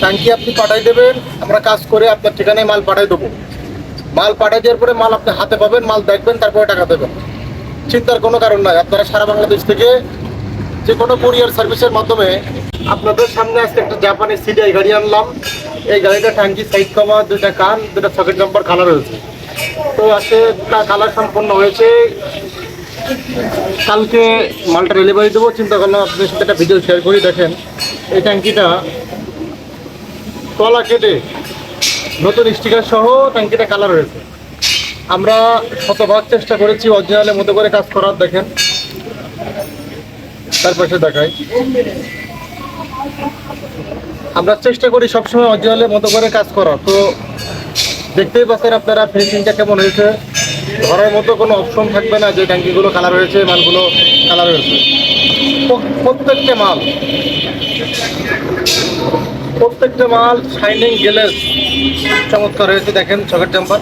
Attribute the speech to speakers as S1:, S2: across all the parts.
S1: ট্যাঙ্কি আপনি পাঠাই দেবেন, আমরা কাজ করে আপনার ঠিকানায় মাল পাঠাই দেবো। মাল পাঠাই দেওয়ার পরে মাল আপনি হাতে পাবেন, মাল দেখবেন, তারপরে টাকা দেবেন। চিন্তার কোনো কারণ নাই, আপনারা সারা বাংলাদেশ থেকে যে কোনো কুরিয়ার সার্ভিসের মাধ্যমে আপনাদের সামনে আজকে একটা জাপানি সিডিআই গাড়ি আনলাম। এই গাড়িটা ট্যাঙ্কি, সাইড কমা দুটা কান দুটা সকেট নাম্বার কালার হয়েছে তো আজকে তা কালার সম্পন্ন হয়েছে। কালকে মালটা ডেলিভারি দেবো, চিন্তা করলাম আপনাদের সাথে একটা ভিডিও শেয়ার করি, দেখেন। এই ট্যাঙ্কিটা তলা কেটে নতুন স্টিকার সহ ট্যাঙ্কিটা কালার হয়েছে। আমরা শতভাগ চেষ্টা করেছি অরিজিনালের মতো করে কাজ করার, দেখেন। তার পাশে দেখাই। আমরা চেষ্টা করি সবসময় অরিজিনালের মতো করে কাজ করার। তো দেখতেই পাচ্ছেন আপনারা ফিনিশিংটা কেমন হয়েছে। ধরার মতো কোনো অপশন থাকবে না যে ট্যাঙ্কিগুলো কালার হয়েছে, মালগুলো কালার হয়েছে। প্রত্যেকটা মাল প্রত্যেকটা মাল শাইনিং গ্লেস চমৎকার হয়েছে, দেখেন চকের জাম্পার।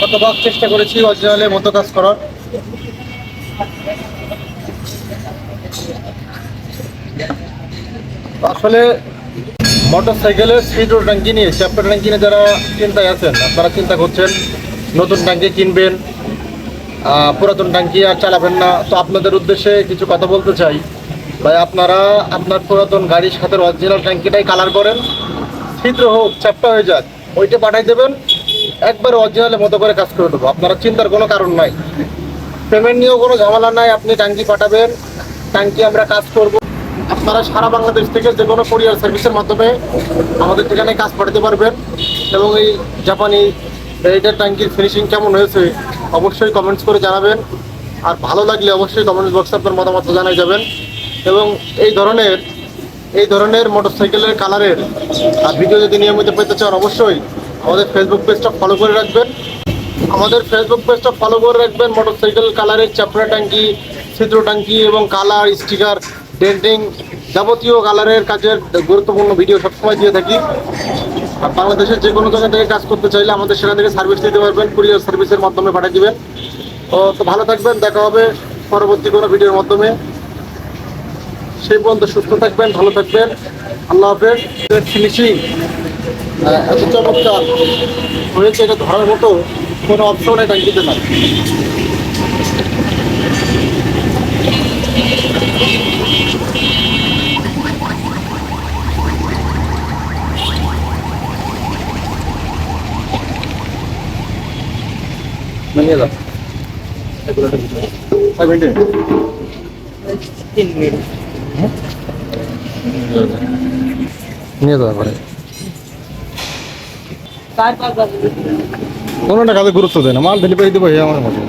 S1: কতবার চেষ্টা করেছি অরিজিনালের মতো কাজ করার। আসলে মোটর সাইকেলের স্পিড ট্যাঙ্কি নিয়ে চ্যাপ্টার ট্যাঙ্কি নিয়ে যারা চিন্তায় আছেন, আপনারা চিন্তা করছেন, নতুন ট্যাঙ্কি কিনবেন পুরাতন ট্যাঙ্কি আর চালাবেন না। তো আপনাদের উদ্দেশ্যে কিছু কথা বলতে চাই। ভাই, আপনারা আপনার পুরাতন গাড়ির সাথে অরিজিনাল ট্যাঙ্কিটাই কালার করেন। ছিদ্র হোক, চ্যাপ্টা হয়ে যাক, ওইটা পাঠাই দেবেন। একবার অরিজিনালের মতো করে কাজ করে দেবো। আপনারা চিন্তার কোনো কারণ নাই। পেমেন্ট নিয়েও কোনো ঝামেলা নাই, আপনি ট্যাঙ্কি পাঠাবেন। ট্যাঙ্কি আমরা কাজ করব। আপনারা সারা বাংলাদেশ থেকে যে কোনো কোরিয়ার সার্ভিসের মাধ্যমে আমাদের ঠিকানায় কাজ পাঠাতে পারবেন। এবং এই জাপানি রেডের ট্যাঙ্কির ফিনিশিং কেমন হয়েছে, অবশ্যই কমেন্টস করে জানাবেন। আর ভালো লাগলে অবশ্যই কমেন্টস বক্সে আপনার মতামত জানাই যাবেন। এবং এই ধরনের এই ধরনের মোটরসাইকেলের কালারের আর ভিডিও যদি নিয়মিত পেতে চান, অবশ্যই আমাদের ফেসবুক পেজটা ফলো করে রাখবেন। আমাদের ফেসবুক পেজটা ফলো করে রাখবেন মোটরসাইকেল কালারের চাপড়া ট্যাঙ্কি, ছিদ্র ট্যাঙ্কি এবং কালার, স্টিকার, ডেন্টিং যাবতীয় কালারের কাজের গুরুত্বপূর্ণ ভিডিও সবসময় দিয়ে থাকি। আর বাংলাদেশের যে কোনো জায়গা থেকে কাজ করতে চাইলে আমাদের সেখান থেকে সার্ভিস দিতে পারবেন কুরিয়ার সার্ভিসের মাধ্যমে পাঠিয়ে দিবেন। তো তো ভালো থাকবেন, দেখা হবে পরবর্তী কোনো ভিডিওর মাধ্যমে। সেই পর্যন্ত সুস্থ থাকবেন, ভালো থাকবেন। আল্লাহ হাফেজ। ফিনিশিং এত চমৎকার হয়েছে, এটা ধরার মতো কোনো অপশন এটা দিতে না নিয়ে যাও Five minutes. নিয়ে যাওয়া
S2: পাঁচ বাজে
S1: কোনোটা কাজে গুরুত্ব দেয় না মাল ডেলিভারি দেবো আমার মতো।